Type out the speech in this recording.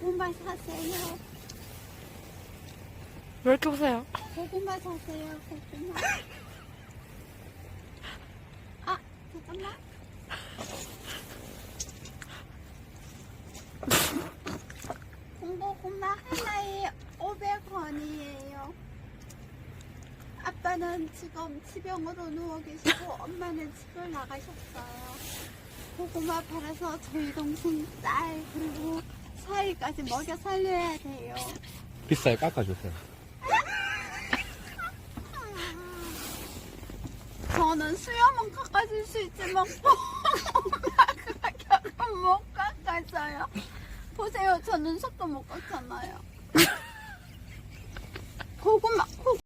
고구마 사세요. 왜 이렇게 웃어요? 고구마 사세요. 고구마. 아, 잠깐만. 군고구마 하나에 500원이에요. 아빠는 지금 지병으로 누워 계시고 엄마는 집을 나가셨어요. 고구마 팔아서 저희 동생 딸 그리고 사이까지 먹여 살려야 돼요. 비싸게 깎아주세요. 저는 수염은 깎아줄 수 있지만 가격은 못 깎아줘요. 보세요, 저 눈썹도 못 깎잖아요.